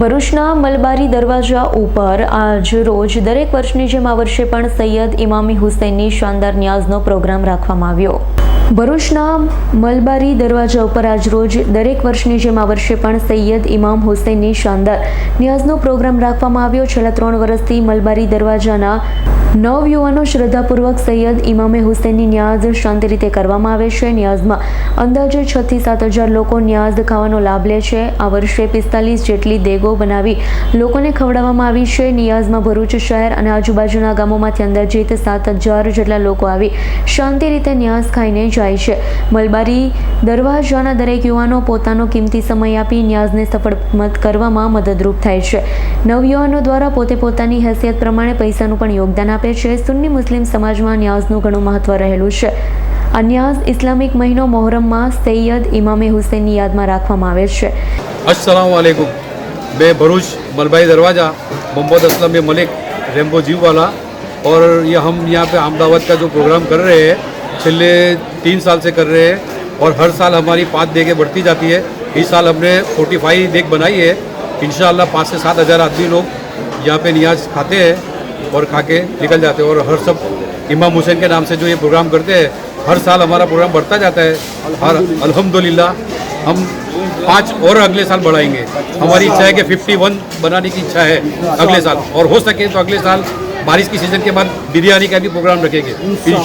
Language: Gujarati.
ભરૂચના મલબારી દરવાજા ઉપર આજ રોજ દરેક વર્ષની જેમ આ વર્ષે પણ સૈયદ ઇમામી હુસૈનની શાનદાર ન્યાઝનો પ્રોગ્રામ રાખવામાં આવ્યો. ભરૂચના મલબારી દરવાજા ઉપર આજ રોજ દરેક વર્ષની જેમ આ વર્ષે પણ સૈયદ ઇમામ હુસૈનની શાનદાર ન્યાઝનો પ્રોગ્રામ રાખવામાં આવ્યો. છેલ્લા ત્રણ વર્ષથી મલબારી દરવાજાના નવ યુવાનો શ્રદ્ધાપૂર્વક સૈયદ ઇમામે હુસૈનની ન્યાઝ શાંતિ રીતે કરવામાં આવે છે. ન્યાઝમાં અંદાજે છ થી સાત હજાર લોકો ન્યાઝ ખાવાનો લાભ લે છે. આ વર્ષે પિસ્તાલીસ જેટલી દેગો બનાવી લોકોને ખવડાવવામાં આવી છે. નિયાઝમાં ભરૂચ શહેર અને આજુબાજુના ગામોમાંથી અંદાજિત સાત હજાર જેટલા લોકો આવી શાંતિ રીતે ન્યાઝ ખાઈને જાય છે મલબારી દરવાજાના દરેક યુવાનો પોતાનો કિંમતી સમય આપી ન્યાઝને સફળ મત કરવામાં મદદરૂપ થાય છે નવયુવાનો દ્વારા પોતે પોતાની હેસિયત પ્રમાણે પૈસાનું પણ યોગદાન આપે છે સુન્ની મુસ્લિમ સમાજમાં ન્યાઝનું ઘણું મહત્વ રહેલું છે આ ન્યાઝ ઇસ્લામિક મહિનો મોહરમમાં સૈયદ ઇમામે હુસૈનની યાદમાં રાખવામાં આવે છે अस्सलाम वालेकुम मैं भरूच मलबाई दरवाज़ा मोहम्मद असलम ये मलिक रेम्बो जीव वाला और ये हम यहाँ पे अहमदाबाद का जो प्रोग्राम कर रहे हैं पिछले तीन साल से कर रहे हैं और हर साल हमारी पाँच देगें बढ़ती जाती है। इस साल हमने फोर्टी फाइव देग बनाई है। इन पाँच से सात हज़ार आदमी लोग यहाँ पे नियाज खाते हैं और खा के निकल जाते हैं और हर सब इमाम हुसैन के नाम से जो ये प्रोग्राम करते हैं, हर साल हमारा प्रोग्राम बढ़ता जाता है। और अल्हम्दुलिल्लाह हम पाँच और अगले साल बढ़ाएँगे। हमारी इच्छा है कि 51 बनाने की इच्छा है अगले साल। और हो सके तो अगले साल बारिश की सीज़न के बाद बिरयानी का भी प्रोग्राम रखेंगे इन